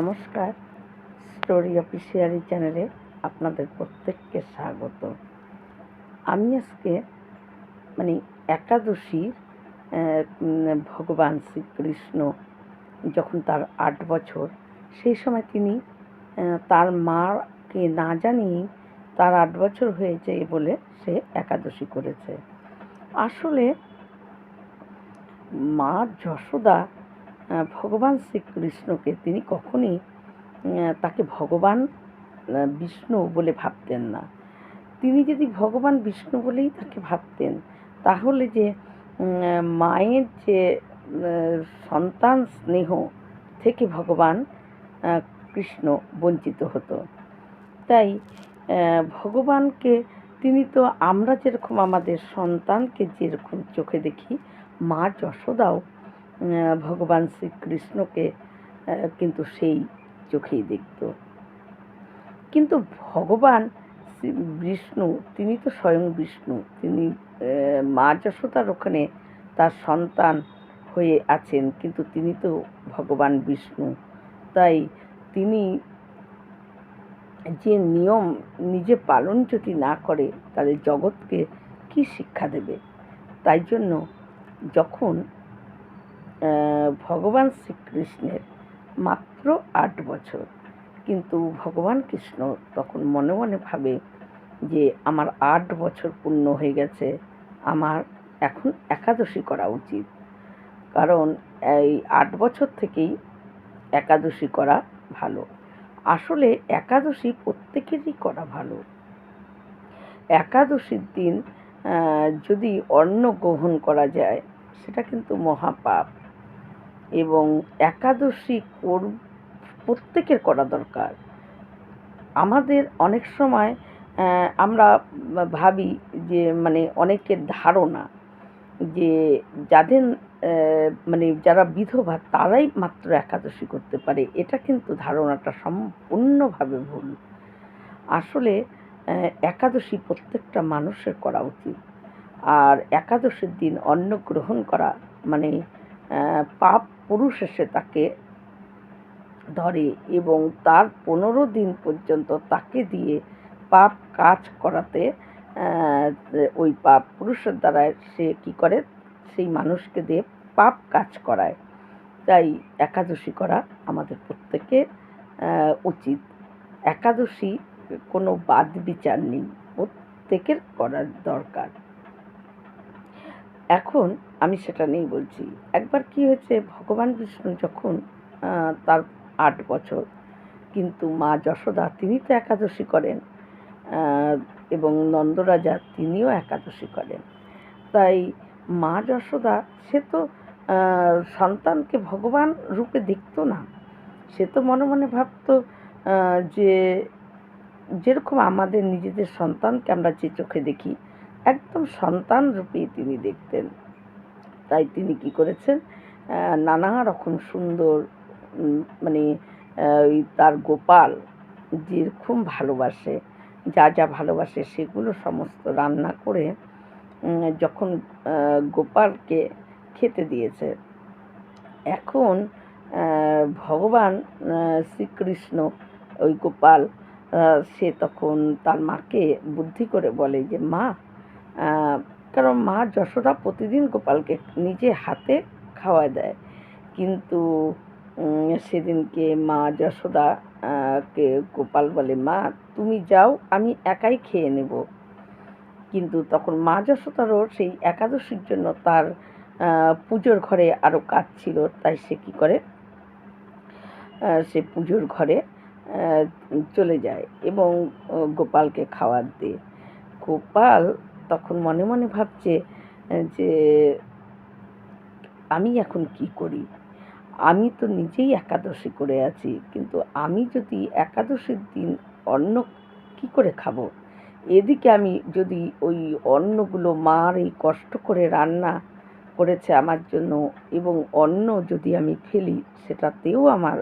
নমস্কার, story officially চ্যানেলে আপনাদের প্রত্যেককে স্বাগত। আমি আজকে মানে একাদশী ভগবান শ্রীকৃষ্ণ যখন তার আট বছর, সেই সময় তিনি তার মাকে না জানিয়ে তার আট বছর হয়েছে বলে সে একাদশী করেছে। আসলে মা যশোদা ভগবান শ্রীকৃষ্ণকে তিনি কখনই তাকে ভগবান বিষ্ণু বলে ভাবতেন না। তিনি যদি ভগবান বিষ্ণু বলেই তাকে ভাবতেন, তাহলে যে মায়ের যে সন্তান স্নেহ থেকে ভগবান কৃষ্ণ বঞ্চিত হতো। তাই ভগবানকে তিনি তো আমরা যেরকম আমাদের সন্তানকে যেরকম চোখে দেখি, মা যশোদাও ভগবান শ্রীকৃষ্ণকে কিন্তু সেই চোখেই দেখত। কিন্তু ভগবান বিষ্ণু, তিনি তো স্বয়ং বিষ্ণু, তিনি মা যশোদার ওখানে তার সন্তান হয়ে আছেন, কিন্তু তিনি তো ভগবান বিষ্ণু। তাই তিনি যে নিয়ম নিজে পালন যদি না করে, তাহলে জগৎকে কি শিক্ষা দেবে? তাই জন্য যখন ভগবান শ্রীকৃষ্ণের মাত্র আট বছর। কিন্তু ভগবান কৃষ্ণ তখন মনে মনে ভাবে যে, আমার আট বছর পূর্ণ হয়ে গেছে, আমার এখন একাদশী করা উচিত। কারণ এই আট বছর থেকেই একাদশী করা ভালো। আসলে একাদশী প্রত্যেকেরই করা ভালো। একাদশীর দিন যদি অন্ন গ্রহণ করা যায়, সেটা কিন্তু মহাপাপ। এবং একাদশী কর, প্রত্যেকের করা দরকার। আমাদের অনেক সময় আমরা ভাবি যে মানে অনেকের ধারণা যে, যাদের মানে যারা বিধবা তারাই মাত্র একাদশী করতে পারে। এটা কিন্তু ধারণাটা সম্পূর্ণভাবে ভুল। আসলে একাদশী প্রত্যেকটা মানুষের করা উচিত। আর একাদশীর দিন অন্ন গ্রহণ করা মানে পাপ পুরুষ এসে তাকে ধরে এবং তার পনেরো দিন পর্যন্ত তাকে দিয়ে পাপ কাজ করাতে ওই পাপ পুরুষের দ্বারা সে কি করে? সেই মানুষকে দিয়ে পাপ কাজ করায়। তাই একাদশী করা আমাদের প্রত্যেকে উচিত। একাদশী কোনো বাদ বিচার নেই। প্রত্যেকের করার দরকার। এখন আমি সেটা নেই বলছি। একবার কি হয়েছে, ভগবান বিষ্ণু যখন তার আট বছর, কিন্তু মা যশোদা তিনি তো একাদশী করেন এবং নন্দরাজা তিনিও একাদশী করেন। তাই মা যশোদা, সে তো সন্তানকে ভগবান রূপে দেখতো না। সে তো মনে মনে ভাবতো যে, যেরকম আমাদের নিজেদের সন্তানকে আমরা যে চোখে দেখি একদম সন্তান রূপেই তিনি দেখতেন। তাই তিনি কি করেছেন? নানা রকম সুন্দর মানে ওই তার গোপাল যেরকম ভালোবাসে, যা যা ভালোবাসে সেগুলো সমস্ত রান্না করে যখন গোপালকে খেতে দিয়েছে। এখন ভগবান শ্রীকৃষ্ণ ওই গোপাল সে তখন তার মাকে বুদ্ধি করে বলে যে, মা কারণ মা যশোদা প্রতিদিন গোপালকে নিজে হাতে খাওয়া দেয়। কিন্তু সেদিনকে মা যশোদা কে গোপাল বলে, মা, তুমি যাও, আমি একাই খেয়ে নেব। কিন্তু তখন মা যশোদারও সেই একাদশীর জন্য তার পুজোর ঘরে আরও কাজ ছিল, তাই সে কী করে? সে পুজোর ঘরে চলে যায় এবং গোপালকে খাবার দেয়। গোপাল তখন মনে মনে ভাবছে যে আমি এখন কি করি? আমি তো নিজেই একাদশী করে আছি, কিন্তু আমি যদি একাদশীর দিন অন্ন কি করে খাব? এদিকে আমি যদি ওই অন্নগুলো মার এই কষ্ট করে রান্না করেছে আমার জন্য এবং অন্ন যদি আমি ফেলি, সেটাতেও আমার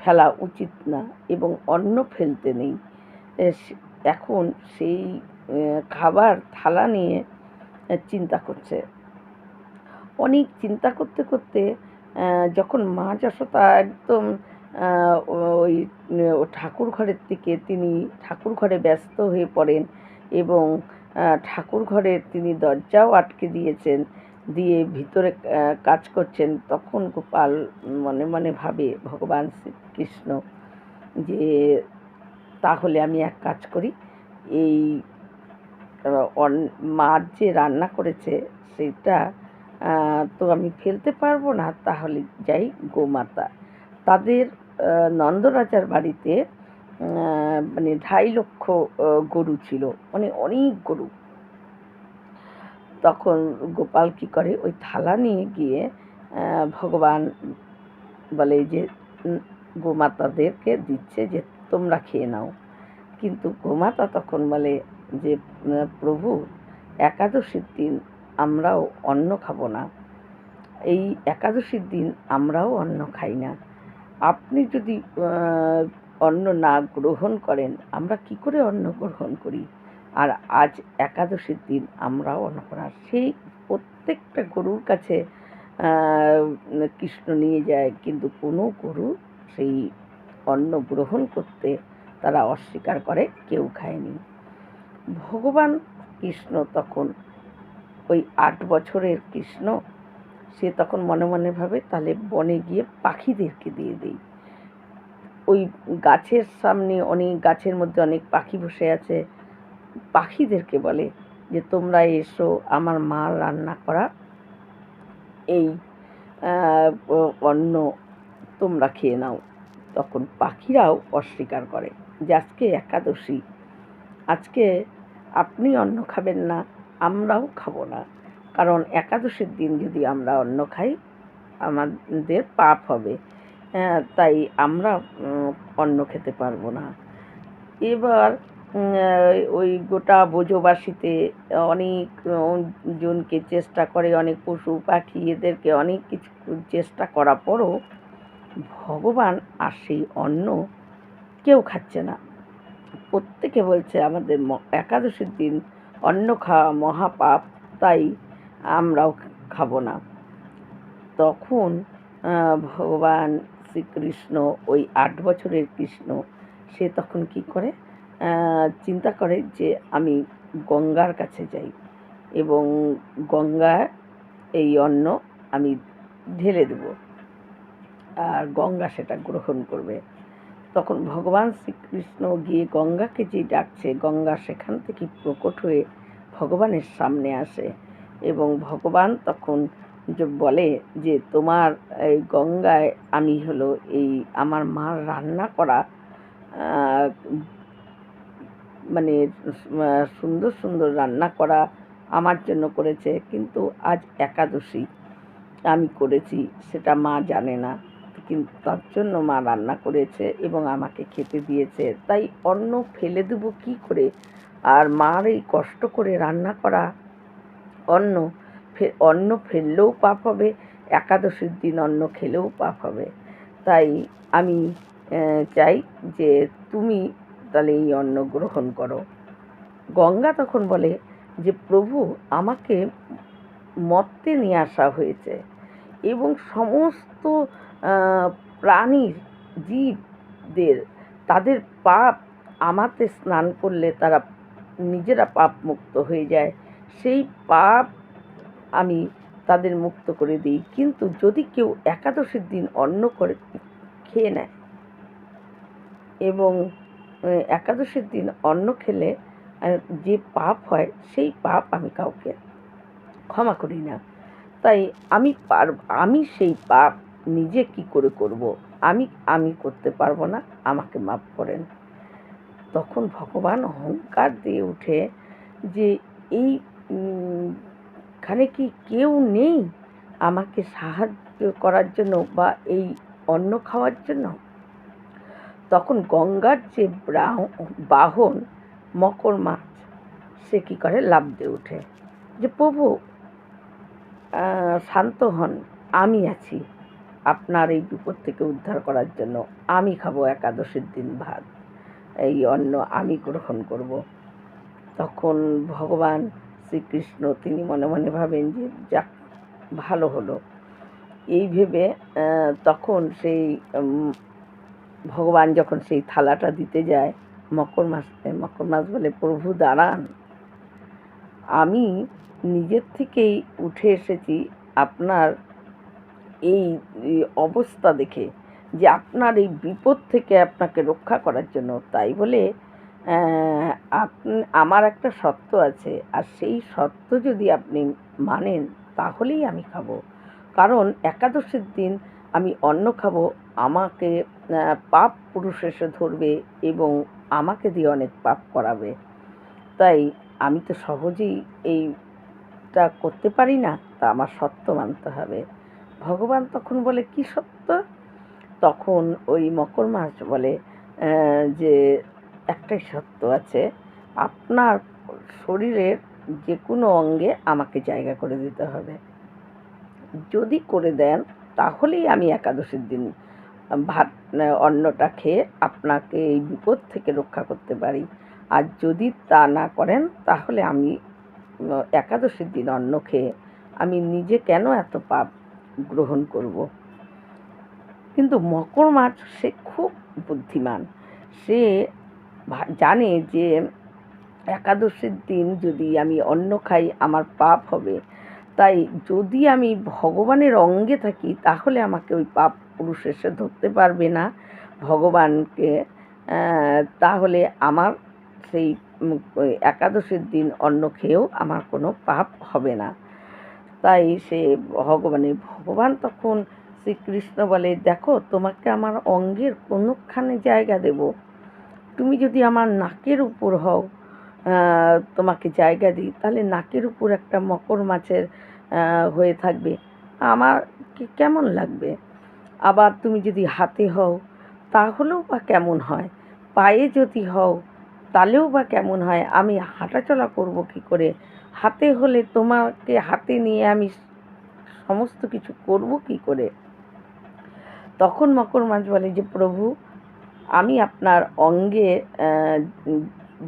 ফেলা উচিত না এবং অন্ন ফেলতে নেই। এখন সেই খাবার, থালা নিয়ে চিন্তা করছে। অনেক চিন্তা করতে করতে যখন মা যশোদা একদম ওই ঠাকুর ঘরের থেকে তিনি ঠাকুর ঘরে ব্যস্ত হয়ে পড়েন এবং ঠাকুর ঘরে তিনি দরজাও আটকে দিয়েছেন, দিয়ে ভিতরে কাজ করছেন, তখন গোপাল মনে মনে ভাবে, ভগবান শ্রীকৃষ্ণ, যে তাহলে আমি এক কাজ করি, এই মার যে রান্না করেছে সেটা তো আমি ফেলতে পারব না, তাহলে যাই গোমাতা। তাদের নন্দরাজার বাড়িতে মানে ঢাই লক্ষ গরু ছিল মানে অনেক গরু। তখন গোপাল কি করে, ওই থালা নিয়ে গিয়ে ভগবান বলে যে গোমাতাদেরকে দিচ্ছে যে তোমরা খেয়ে নাও। কিন্তু গোমাতা তখন বলে যে প্রভু, একাদশীর দিন আমরাও অন্ন খাব না। এই একাদশীর দিন আমরাও অন্ন খাই না। আপনি যদি অন্ন না গ্রহণ করেন, আমরা কি করে অন্ন গ্রহণ করি? আর আজ একাদশীর দিন আমরাও অন্ন করা সেই প্রত্যেকটা গরুর কাছে কৃষ্ণ নিয়ে যায়, কিন্তু কোনো গরু সেই অন্ন গ্রহণ করতে তারা অস্বীকার করে, কেউ খায়নি। ভগবান কৃষ্ণ তখন ওই আট বছরের কৃষ্ণ, সে তখন মনে মনে ভাবে, তাহলে বনে গিয়ে পাখিদেরকে দিয়ে দেই। ওই গাছের সামনে অনেক, গাছের মধ্যে অনেক পাখি বসে আছে। পাখিদেরকে বলে যে, তোমরা এসো, আমার মা রান্না করা এই অন্ন তোমরা খেয়ে নাও। তখন পাখিরাও অস্বীকার করে যে, আজকে একাদশী। আজকে আপনি অন্ন খাবেন না আমরাও খাব না। কারণ একাদশীর দিন যদি আমরা অন্ন খাই আমাদের পাপ হবে। হ্যাঁ, তাই আমরা অন্ন খেতে পারব না। এবার ওই গোটা বোঝবাসীতে অনেক জনকে চেষ্টা করে অনেক পশু পাখি এদেরকে অনেক কিছু চেষ্টা করার পরও ভগবান আর সেই অন্ন কেউ খাচ্ছে না। প্রত্যেকে বলছে আমাদের একাদশীর দিন অন্ন খাওয়া মহাপাপ, তাই আমরাও খাব না। তখন ভগবান শ্রীকৃষ্ণ ওই আট বছরের কৃষ্ণ, সে তখন কি করে? চিন্তা করে যে আমি গঙ্গার কাছে যাই এবং গঙ্গা এই অন্ন আমি ঢেলে দেব। আর গঙ্গা সেটা গ্রহণ করবে। তখন ভগবান শ্রীকৃষ্ণ গিয়ে গঙ্গাকে যে ডাকছে, গঙ্গা সেখান থেকে প্রকট হয়ে ভগবানের সামনে আসে এবং ভগবান তখন যে বলে যে, তোমার এই গঙ্গায় আমি হলো এই আমার মার রান্না করা মানে সুন্দর সুন্দর রান্না করা আমার জন্য করেছে, কিন্তু আজ একাদশী আমি করেছি, সেটা মা জানে না। কিন্তু তার জন্য মা রান্না করেছে এবং আমাকে খেতে দিয়েছে। তাই অন্ন ফেলে দেবো কী করে? আর মার এই কষ্ট করে রান্না করা অন্ন অন্ন ফেললেও পাপ হবে, একাদশীর দিন অন্ন খেলেও পাপ হবে। তাই আমি চাই যে তুমি তাহলে এই অন্ন গ্রহণ করো। গঙ্গা তখন বলে যে, প্রভু, আমাকে মর্তে নিয়ে আসা হয়েছে। এবং সমস্ত প্রাণীর জীবদের, তাদের পাপ আমাতে স্নান করলে তারা নিজেরা পাপ মুক্ত হয়ে যায়। সেই পাপ আমি তাদের মুক্ত করে দিই। কিন্তু যদি কেউ একাদশীর দিন অন্ন করে, খেয়ে নেয় এবং একাদশীর দিন অন্ন খেলে যে পাপ হয়, সেই পাপ আমি কাউকে ক্ষমা করি না। তাই আমি পার, আমি সেই পাপ নিজে কি করে করব? আমি আমি করতে পারব না, আমাকে মাফ করেন। তখন ভগবান অহংকার দিয়ে উঠে যে, এই খানে কি কেউ নেই আমাকে সাহায্য করার জন্য বা এই অন্ন খাওয়ার জন্য? তখন গঙ্গার যে বাহন, মকর মাছ, সে কী করে? লাভ দিয়ে ওঠে যে, প্রভু শান্ত হন। আমি আছি। আপনার এই বিপদ থেকে উদ্ধার করার জন্য আমি খাব একাদশীর দিন ভাত। এই অন্ন আমি গ্রহণ করব। তখন ভগবান শ্রীকৃষ্ণ তিনি মনে মনে ভাবেন যে, যাক, ভালো হলো। এই ভেবে তখন সেই ভগবান যখন সেই থালাটা দিতে যায়, মকর মাস মকর মাস বলে প্রভু দাঁড়ান। আমি নিজের থেকেই উঠে এসেছি আপনার এই এই অবস্থা দেখে যে আপনার এই বিপদ থেকে আপনাকে রক্ষা করার জন্য। তাই বলে আমার একটা সত্য আছে। আর সেই সত্য যদি আপনি মানেন, তাহলেই আমি খাব। কারণ একাদশীর দিন আমি অন্ন খাব, আমাকে পাপ পুরুষ এসে ধরবে এবং আমাকে দিয়ে অনেক পাপ করাবে। তাই আমি তো সহজেই এইটা করতে পারি না, তা আমার সত্য মানতে হবে। ভগবান তখন বলে, কি সত্য? তখন ওই মকর মাছ বলে যে একটাই সত্য আছে, আপনার শরীরের যে কোনো অঙ্গে আমাকে জায়গা করে দিতে হবে। যদি করে দেন, তাহলেই আমি একাদশীর দিন ভাত, অন্নটা খেয়ে আপনাকে এই বিপদ থেকে রক্ষা করতে পারি। আর যদি তা না করেন, তাহলে আমি একাদশীর দিন অন্ন খেয়ে আমি নিজে কেন এত পাপ গ্রহণ করব? কিন্তু মকর মাছ সে খুব বুদ্ধিমান। সে জানে যে একাদশীর দিন যদি আমি অন্ন খাই, আমার পাপ হবে। তাই যদি আমি ভগবানের অঙ্গে থাকি, তাহলে আমাকে ওই পাপ পুরুষ এসে ধরতে পারবে না। ভগবানকে তাহলে আমার সেই একাদশীর দিন অন্ন খেয়েও আমার কোনো পাপ হবে না। তাই সে ভগবানের ভগবান তখন শ্রীকৃষ্ণ বলে, দেখো, তোমাকে আমার অঙ্গের কোনোখানে জায়গা দেব। তুমি যদি আমার নাকের উপর হও তোমাকে জায়গা দিই, তাহলে নাকের উপর একটা মকর মাছের হয়ে থাকবে। আমার কেমন লাগবে? আবার তুমি যদি হাতে হও, তাহলেও বা কেমন হয়? পায়ে যদি হও তাহলেও বা কেমন হয়? আমি হাঁটাচলা করব কি করে? হাতে হলে তোমাকে হাতে নিয়ে আমি সমস্ত কিছু করব কি করে? তখন মকর মাছ বলে যে, প্রভু, আমি আপনার অঙ্গে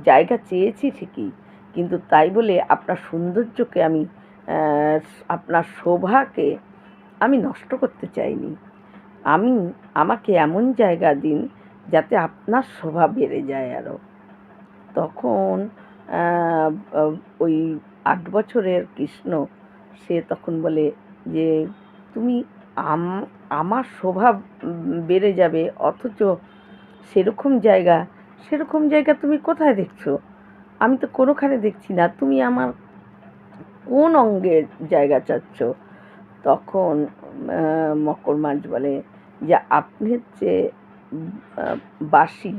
জায়গা চেয়েছি ঠিকই, কিন্তু তাই বলে আপনার সৌন্দর্যকে আমি আপনার শোভাকে আমি নষ্ট করতে চাইনি। আমি আমাকে এমন জায়গা দিন যাতে আপনার শোভা বেড়ে যায় আরও তখন ওই আট বছরের কৃষ্ণ, সে তখন বলে যে, তুমি আম, আমার শোভা বেড়ে যাবে, অথচ সেরকম জায়গা সেরকম জায়গা তুমি কোথায় দেখছ? আমি তো কোনোখানে দেখছি না, তুমি আমার কোন অঙ্গে জায়গা চাচ্ছ? তখন মকর মাছ বলে যে, আপনি হচ্ছে বাঁশি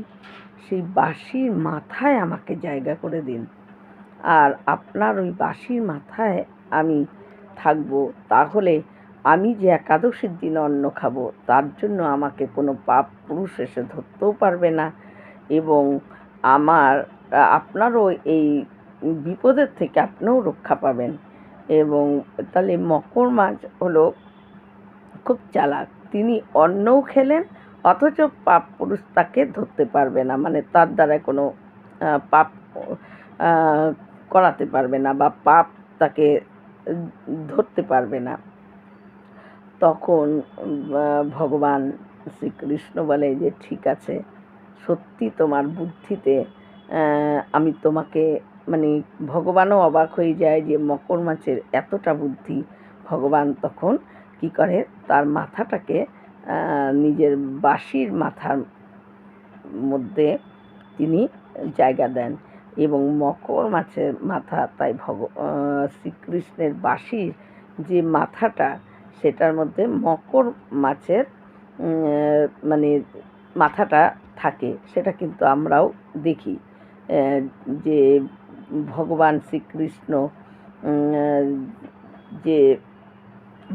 সেই বাঁশির মাথায় আমাকে জায়গা করে দিন। আর আপনার ওই বাঁশির মাথায় আমি থাকব। তাহলে আমি যে একাদশীর দিন অন্ন খাব, তার জন্য আমাকে কোনো পাপ পুরুষ এসে ধরতেও পারবে না। এবং আমার, আপনারও এই বিপদের থেকে আপনিও রক্ষা পাবেন। এবং তাহলে মকর মাছ হলো খুব চালাক। তিনি অন্নও খেলেন অথচ পাপ পুরুষ তাকে ধরতে পারবে না মানে তার দ্বারা কোনো পাপ করাতে পারবে না বা পাপ তাকে ধরতে পারবে না। তখন ভগবান শ্রীকৃষ্ণ বলে যে, ঠিক আছে, সত্যি তোমার বুদ্ধিতে আমি তোমাকে মানে ভগবানও অবাক হয়ে যায় যে, মকর মাছের এতটা বুদ্ধি। ভগবান তখন কি করে? তার মাথাটাকে নিজের বাঁশির মাথার মধ্যে তিনি জায়গা দেন এবং মকর মাছের মাথা তাই ভগ শ্রীকৃষ্ণের বাঁশির যে মাথাটা সেটার মধ্যে মকর মাছের মানে মাথাটা থাকে, সেটা কিন্তু আমরাও দেখি যে ভগবান শ্রীকৃষ্ণ যে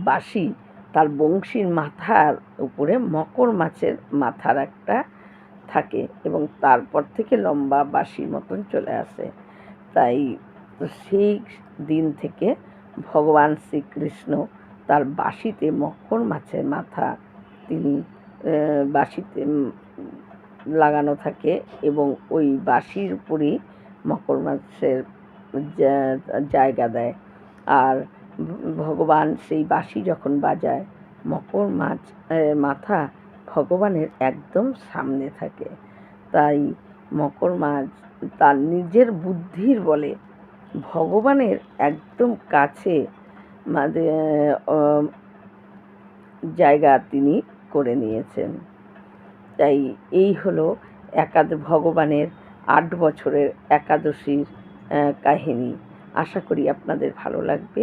বাঁশি তার বংশীর মাথার উপরে মকর মাছের মাথার একটা থাকে এবং তারপর থেকে লম্বা বাঁশির মতন চলে আসে। তাই সেই দিন থেকে ভগবান শ্রীকৃষ্ণ তার বাঁশিতে মকর মাছের মাথা তিনি বাঁশিতে লাগানো থাকে এবং ওই বাঁশির উপরেই মকর মাছের জায়গা দেয়। আর ভগবান সেই বাঁশি যখন বাজায়, মকর মাছ মাথা ভগবানের একদম সামনে থাকে। তাই মকর মাছ তার নিজের বুদ্ধির বলে ভগবানের একদম কাছে জায়গা তিনি করে নিয়েছেন। তাই এই হলো একাদ, ভগবানের আট বছরের একাদশীর কাহিনী। আশা করি আপনাদের ভালো লাগবে।